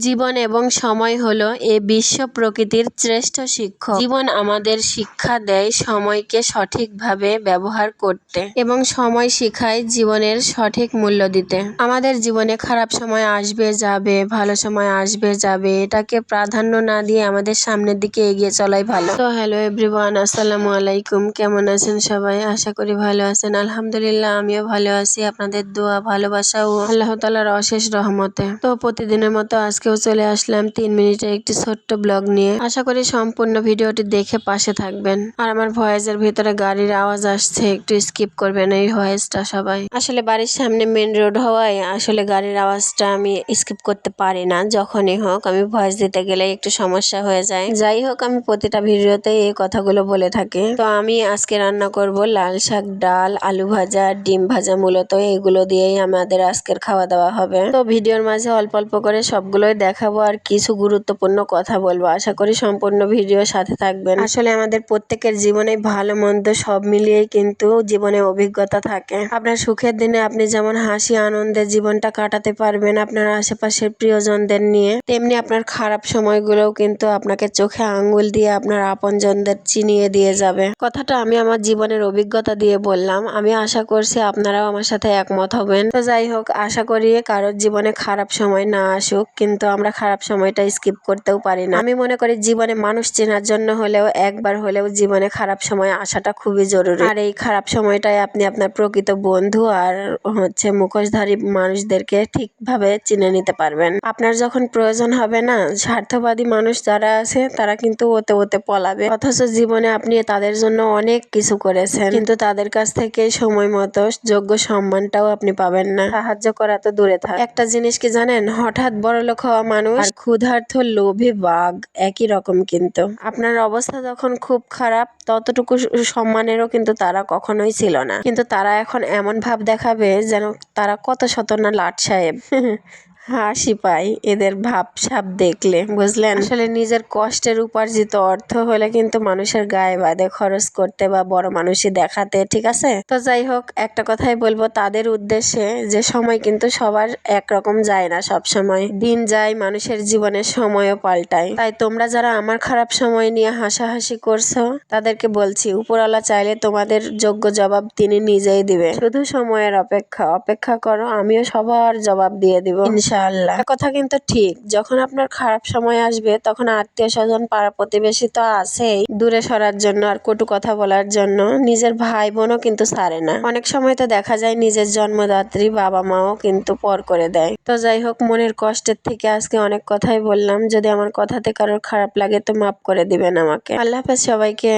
জীবন এবং সময় হলো এ বিশ্ব প্রকৃতির শ্রেষ্ঠ শিক্ষক। জীবন আমাদের শিক্ষা দেয় সময়কে সঠিকভাবে ব্যবহার করতে এবং সময় শিখায় জীবনের সঠিক মূল্য দিতে। আমাদের জীবনে খারাপ সময় আসবে, যাবে, ভালো সময় আসবে, যাবে, এটাকে প্রাধান্য না দিয়ে আমাদের সামনের দিকে এগিয়ে চলাই ভালো। তো হ্যালো এভরিওয়ান আসসালামু আলাইকুম, কেমন আছেন সবাই? আশা করি ভালো আছেন। আলহামদুলিল্লাহ, আমিও ভালো আছি। আপনাদের দোয়া, ভালোবাসা ও আল্লাহ তালার অশেষ রহমতে। তো প্রতিদিনের মতো আজকেও চলে আসলাম তিন মিনিটের একটি ছোট্ট ব্লগ নিয়ে। আশা করি সম্পূর্ণ ভিডিওটি দেখে পাশে থাকবেন। আর আমার ভয়েসের ভিতরে গাড়ির আওয়াজ আসছে, একটু স্কিপ করবেন এই ভয়েসটা সবাই। আসলে বাড়ির সামনে মেন রোড হওয়ায় আসলে গাড়ির আওয়াজটা আমি স্কিপ করতে পারি না, যখনই হোক। আমি ভয়েস দিতে গেলে একটু সমস্যা হয়ে যায়। যাই হোক, আমি প্রতিটা ভিডিওতে এই কথাগুলো বলে থাকি। তো আমি আজকে রান্না করব লাল শাক, ডাল, আলু ভাজা, ডিম ভাজা, মূলত এগুলো দিয়েই আমাদের আজকের খাওয়া দাওয়া হবে। তো ভিডিওর মাঝে অল্প অল্প করে সবগুলোই দেখাবো আর কিছু গুরুত্বপূর্ণ কথা বলব। আশা করি সম্পূর্ণ ভিডিও সাথে থাকবেন। আসলে আমাদের প্রত্যেকের জীবনে ভালো, মন্দ সব মিলিয়েই কিন্তু জীবনে অভিজ্ঞতা থাকে। আপনার সুখের দিনে আপনি যেমন হাসি, আনন্দে জীবনটা কাটাতে পারবেন আপনার আশেপাশের প্রিয়জনদের নিয়ে, তেমনি আপনার খারাপ সময়গুলোও কিন্তু আপনাকে চোখে আঙ্গুল দিয়ে আপনার আপনজনদের চিনিয়ে দিয়ে যাবে। কথাটা আমি আমার জীবনের অভিজ্ঞতা দিয়ে বললাম। আমি আশা করছি আপনারাও আমার সাথে একমত হবেন। তো যাই হোক, আশা করি কারোর জীবনে খারাপ সময় না আসুক। কিন্তু আমরা খারাপ সময়টা স্কিপ করতেও পারি না। আমি মনে করি জীবনে মানুষ চেনার জন্য হলেও একবার হলেও জীবনে খারাপ সময় আসাটা খুবই জরুরি। আর এই খারাপ সময়টায় আপনি আপনার প্রকৃত বন্ধু আর হচ্ছে মুখোশধারী মানুষদেরকে ঠিকভাবে চিনে নিতে পারবেন। আপনার যখন প্রয়োজন হবে না, স্বার্থবাদী মানুষ যারা আছে, তারা কিন্তু ওতে ওতে পলাবে। অথচ জীবনে আপনি তাদের জন্য অনেক কিছু করেছেন, কিন্তু তাদের কাছ থেকে সময় মতো যোগ্য সম্মানটাও আপনি পাবেন না। সাহায্য করা তো দূরে থাক। একটা জিনিস কি জানেন? হঠাৎ বড়লোক হওয়া মানুষ। আর ক্ষুধার্থ লোভে বাঘ একই রকম কিন্তু। আপনার অবস্থা যখন খুব খারাপ ততটুকু সম্মানেরও কিন্তু তারা কখনোই ছিল না। কিন্তু তারা এখন এমন ভাব দেখাবে যেন তারা কত শত না লাট সাহেব। হাসি পাই, এদের ভাব সাপ দেখলে, বুঝলেন? আসলে নিজের কষ্টের উপার্জিত অর্থ হলে কিন্তু মানুষের গায়ে বাদে খরচ করতে বা বড় মানুষই দেখাতে, ঠিক আছে? তো যাই হোক, একটা কথাই বলব, তাদের উদ্দেশ্যে যে সময় কিন্তু সবার একরকম যায় না সব সময় দিন যায়, মানুষের জীবনের সময়ও পাল্টায়। তাই তোমরা যারা আমার খারাপ সময় নিয়ে হাসাহাসি করছ, তাদেরকে বলছি, উপরওয়ালা চাইলে তোমাদের যোগ্য জবাব তিনি নিজেই দিবে শুধু সময়ের অপেক্ষা। অপেক্ষা করো, আমিও সবার জবাব দিয়ে দিব। ইনশাআল্লাহ। কথা কিন্তু ঠিক, যখন আপনার খারাপ সময় আসবে, তখন আত্মীয় স্বজন পাড়া প্রতিবেশী তো আছেই। দূরে সরার জন্য আর কটু কথা বলার জন্য নিজের ভাই বোনও কিন্তু ছাড়ে না। অনেক সময় তো দেখা যায় নিজের জন্মদাত্রী বাবা মাও কিন্তু পর করে দেয়। তো যাই হোক, মনের কষ্টের থেকে আজকে অনেক কথাই বললাম। যদি আমার কথাতে কারোর খারাপ লাগে তো মাফ করে দিবেন আমাকে। আল্লাহ হাফেজ সবাইকে।